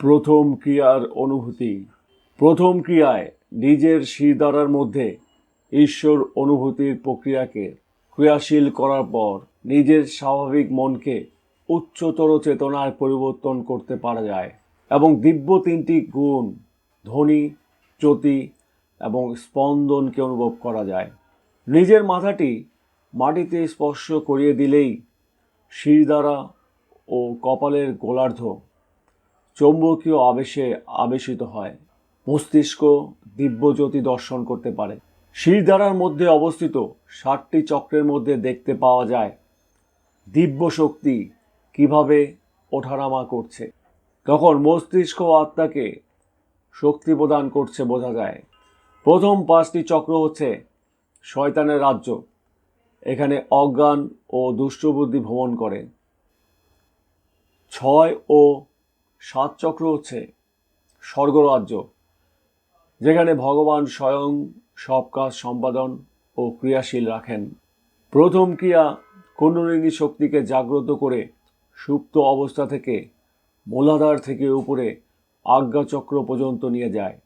প্রথম ক্রিয়ার অনুভূতি। প্রথম ক্রিয়ায় নিজের শিরদাঁড়ার মধ্যে ঈশ্বর অনুভূতির প্রক্রিয়াকে ক্রিয়াশীল করার পর নিজের স্বাভাবিক মনকে উচ্চতর চেতনায় পরিবর্তন করতে পারা যায় এবং দিব্য তিনটি গুণ, ধ্বনি, জ্যোতি এবং স্পন্দনকে অনুভব করা যায়। নিজের মাথাটি মাটিতে স্পর্শ করিয়ে দিলেই শিরদাঁড়া ও কপালের গোলার্ধ চৌম্বকীয় আবেশে আবেশিত হয়। মস্তিষ্ক দিব্যজ্যোতি দর্শন করতে পারে। শিরদাঁড়ার মধ্যে অবস্থিত ষাটটি চক্রের মধ্যে দেখতে পাওয়া যায় দিব্য শক্তি কীভাবে ওঠানামা করছে। তখন মস্তিষ্ক আত্মাকে শক্তি প্রদান করছে বোঝা যায়। প্রথম পাঁচটি চক্র হচ্ছে শয়তানের রাজ্য। এখানে অজ্ঞান ও দুষ্টবুদ্ধি ভ্রমণ করে। ছয় ও সাত চক্র হচ্ছে স্বর্গরাজ্য, যেখানে ভগবান স্বয়ং সব কাজ সম্পাদন ও ক্রিয়াশীল রাখেন। প্রথম ক্রিয়া কুণ্ডলিনী শক্তিকে জাগ্রত করে সুপ্ত অবস্থা থেকে মূলাধার থেকে উপরে আজ্ঞাচক্র পর্যন্ত নিয়ে যায়।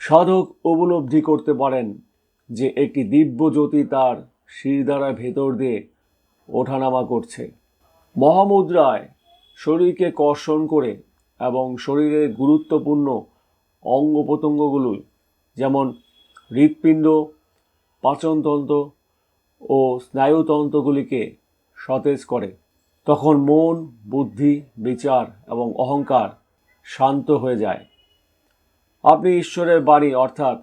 সাধক উপলব্ধি করতে পারেন যে একটি দিব্য জ্যোতি তার শিরদাঁড়ার ভেতর দিয়ে ওঠানামা করছে। মহামুদ্রায় শরীরকে কর্ষণ করে এবং শরীরের গুরুত্বপূর্ণ অঙ্গ প্রত্যঙ্গগুলো যেমন হৃৎপিণ্ড, পাচনতন্ত্র ও স্নায়ুতন্ত্রগুলিকে সতেজ করে। তখন মন, বুদ্ধি, বিচার এবং অহংকার শান্ত হয়ে যায়। আপনি ঈশ্বরের বাণী, অর্থাৎ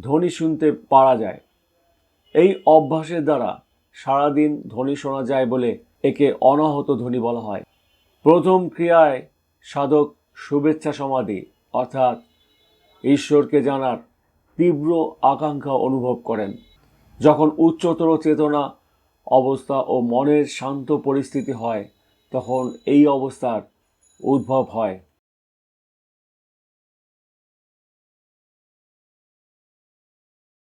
ধ্বনি শুনতে পারা যায়। এই অভ্যাসের দ্বারা সারাদিন ধ্বনি শোনা যায় বলে একে অনাহত ধ্বনি বলা হয়। প্রথম ক্রিয়ায় সাধক শুভেচ্ছা সমাধি, অর্থাৎ ঈশ্বরকে জানার তীব্র আকাঙ্ক্ষা অনুভব করেন। যখন উচ্চতর চেতনা অবস্থা ও মনের শান্ত পরিস্থিতি হয়, তখন এই অবস্থার উদ্ভব হয়।